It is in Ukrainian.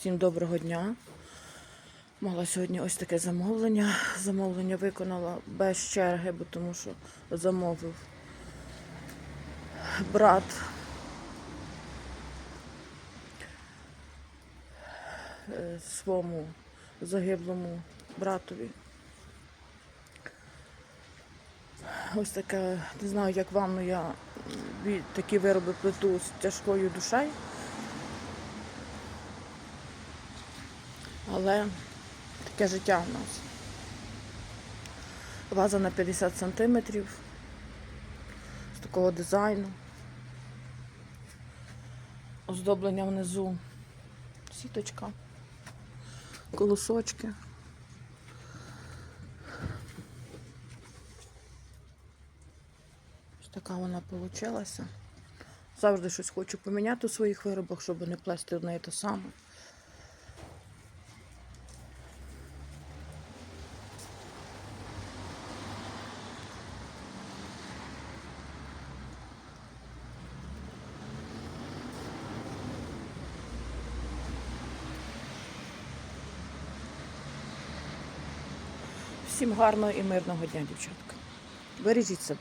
Всім доброго дня. Мала сьогодні ось таке замовлення. Замовлення виконала без черги, бо тому що замовив брат. е, Своєму загиблому братові. Ось таке, не знаю, як вам, але я такі вироби плету з тяжкою душею. Але таке життя в нас. Ваза на 50 сантиметрів з такого дизайну. Оздоблення внизу сіточка, колосочки. Ось така вона вийшла. Завжди щось хочу поміняти у своїх виробах, щоб не плести одне і те саме. Всім гарного і мирного дня, дівчатка. Бережіть себе.